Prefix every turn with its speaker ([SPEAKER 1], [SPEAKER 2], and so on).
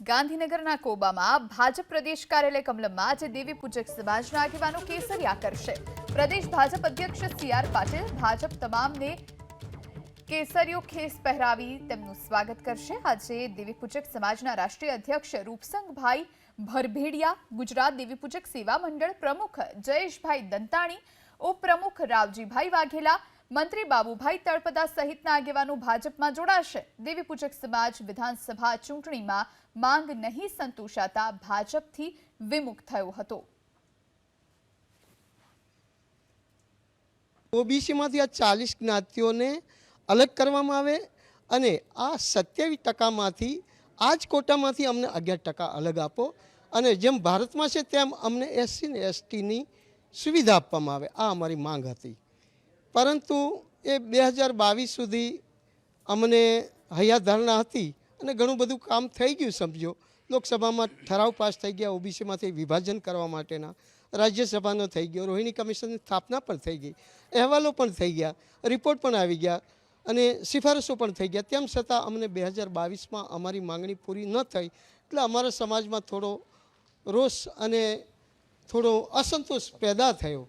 [SPEAKER 1] ગાંધીનગરના કોબામાં ભાજપ પ્રદેશ કાર્યાલય કમલમમાં આજે દેવી પૂજક સમાજના આગેવાનો કેસરિયા કરશે. પ્રદેશ ભાજપ અધ્યક્ષ સી આર પાટીલ ભાજપ તમામને કેસરિયો ખેસ પહેરાવી તેમનું સ્વાગત કરશે. આજે દેવી પૂજક સમાજના રાષ્ટ્રીય અધ્યક્ષ રૂપસંગભાઈ ભરભેડિયા, ગુજરાત દેવી પૂજક સેવા મંડળ પ્રમુખ જયેશભાઈ દંતાણી, ઉપપ્રમુખ રાવજીભાઈ વાઘેલા મંત્રી બાબુભાઈ તળપદા સહિતના આગેવાનો ભાજપમાં જોડાશે. દેવી પૂજક સમાજ વિધાનસભા ચૂંટણીમાં માંગ નહીં સંતોષાતા ભાજપથી વિમુખ થયો હતો.
[SPEAKER 2] ઓબીસીમાંથી આ ચાલીસ જ્ઞાતિઓને અલગ કરવામાં આવે અને આ સત્યાવીસ ટકામાંથી આ જ કોટામાંથી અમને અગિયાર ટકા અલગ આપો અને જેમ ભારતમાં છે તેમ અમને એસસી ને એસટીની સુવિધા આપવામાં આવે. આ અમારી માંગ હતી. પરંતુ એ બે હજાર બાવીસ સુધી અમને હૈયાધારણા હતી અને ઘણું બધું કામ થઈ ગયું, સમજો. લોકસભામાં ઠરાવ પાસ થઈ ગયા, ઓબીસીમાંથી વિભાજન કરવા માટેના. રાજ્યસભાનો થઈ ગયો, રોહિણી કમિશનની સ્થાપના પણ થઈ ગઈ, અહેવાલો પણ થઈ ગયા, રિપોર્ટ પણ આવી ગયા અને સિફારસો પણ થઈ ગયા. તેમ છતાં અમને બે હજાર બાવીસમાં અમારી માંગણી પૂરી ન થઈ. એટલે અમારા સમાજમાં થોડો રોષ અને થોડો અસંતોષ પેદા થયો.